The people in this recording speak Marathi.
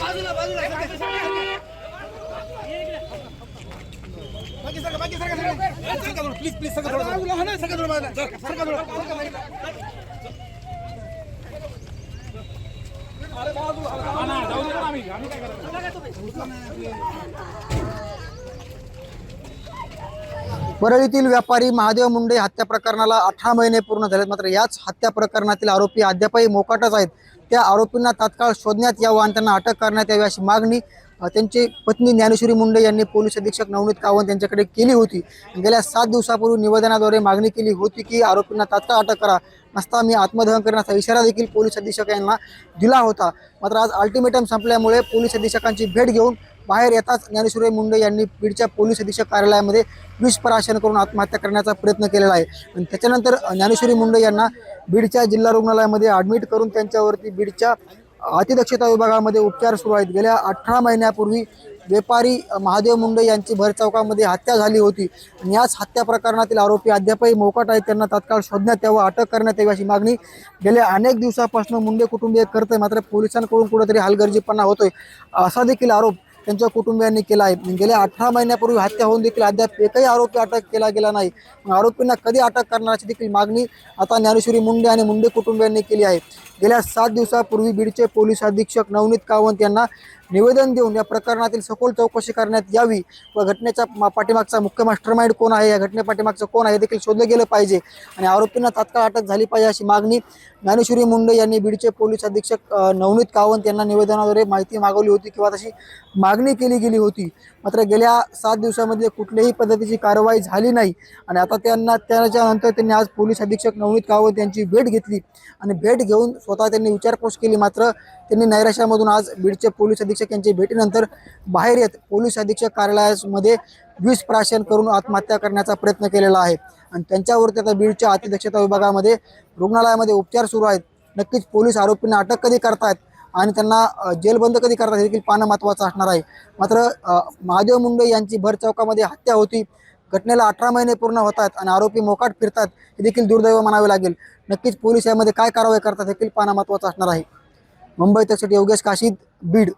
बाजूला बाजूला प्लीज प्लीज सगळं परळीतील व्यापारी महादेव मुंडे हत्या प्रकरणाला अठरा महिने पूर्ण झालेत. मात्र याच हत्या प्रकरणातील आरोपी अद्यापही मोकाटच आहेत. त्या आरोपींना तात्काळ शोधण्यात यावं आणि त्यांना अटक करण्यात यावी अशी मागणी त्यांची पत्नी ज्ञानेश्वरी मुंडे यांनी पोलीस अधीक्षक नवनीत कावंत यांच्याकडे केली होती. गेल्या सात दिवसापूर्वी निवेदनाद्वारे मागणी केली होती की आरोपींना तात्काळ अटक करा नसता मी आत्मदहन करण्याचा इशारा देखील पोलीस अधीक्षक यांना दिला होता. मात्र आज अल्टिमेटम संपल्यामुळे पोलीस अधीक्षकांची भेट घेऊन बाहेर येताच ज्ञानेश्वरी मुंडे यांनी बीडच्या पोलीस अधीक्षक कार्यालयामध्ये विषपराशन करून आत्महत्या करण्याचा प्रयत्न केलेला आहे. आणि त्याच्यानंतर ज्ञानेश्वरी मुंडे यांना बीडच्या जिल्हा रुग्णालयामध्ये ॲडमिट करून त्यांच्यावरती बीडच्या अतिदक्षता विभागामध्ये उपचार सुरू आहेत. गेल्या अठरा महिन्यापूर्वी व्यापारी महादेव मुंडे यांची भर चौकामध्ये हत्या झाली होती. आणि याच हत्या प्रकरणातील आरोपी अद्यापही मोकाट आहेत. त्यांना तात्काळ शोधण्यात यावं अटक करण्यात यावी अशी मागणी गेल्या अनेक दिवसापासून मुंडे कुटुंबीय करत आहे मात्र पोलिसांकडून कुठेतरी हलगर्जीपणा होतोय. असा देखील आरोप त्यांच्या कुटुंबियांनी केला आहे. गेल्या अठरा महिन्यापूर्वी हत्या होऊन देखील अद्याप एकही आरोपी अटक केला गेला नाही. आरोपींना कधी अटक करण्याची देखील मागणी आता ज्ञानेश्वरी मुंडे आणि मुंडे कुटुंबियांनी केली आहे. गेल्या सात दिवसापूर्वी बीडचे पोलीस अधीक्षक नवनीत कावंत यांना निवेदन देऊन या प्रकरणातील सखोल चौकशी करण्यात यावी व घटनेच्या पाठीमागचा मुख्य मास्टरमाइंड कोण आहे? या घटने पाठीमागचं कोण आहे? हे देखील शोधलं गेलं पाहिजे. आणि आरोपींना तात्काळ अटक झाली पाहिजे अशी मागणी ज्ञानेश्वरी मुंडे यांनी बीडचे पोलीस अधीक्षक नवनीत कावंत यांना निवेदनाद्वारे माहिती मागवली होती किंवा तशी मागणी केली गेली होती. मात्र गेल्या सात दिवसामध्ये कुठल्याही पद्धतीची कारवाई झाली नाही. आणि आता त्यांना त्याच्यानंतर त्यांनी आज पोलीस अधीक्षक नवनीत कावंत यांची भेट घेतली. आणि भेट घेऊन स्वतः त्यांनी विचारपूस केली. मात्र त्यांनी नैराश्यामधून आज बीडचे पोलीस अधीक्षक यांची भेटीनंतर बाहेर येत पोलीस अधीक्षक कार्यालयामध्ये वीज प्राशन करून आत्महत्या करण्याचा प्रयत्न केलेला आहे. आणि त्यांच्यावरती आता बीडच्या अतिदक्षता विभागामध्ये रुग्णालयामध्ये उपचार सुरू आहेत. नक्कीच पोलीस आरोपींना अटक कधी करतायत आणि त्यांना जेलबंद कधी करतात हे देखील पाहणं महत्त्वाचं असणार आहे. मात्र महादेव मुंडे यांची भर चौकामध्ये हत्या होती. घटनेला अठरा महिने पूर्ण होत आहेत आणि आरोपी मोकाट फिरतात हे देखील दुर्दैव म्हणावे लागेल. नक्कीच पोलीस यामध्ये काय कारवाई करतात हे देखील पाहणं महत्त्वाचं असणार आहे. मुंबई तसेच योगेश काशीद बीड.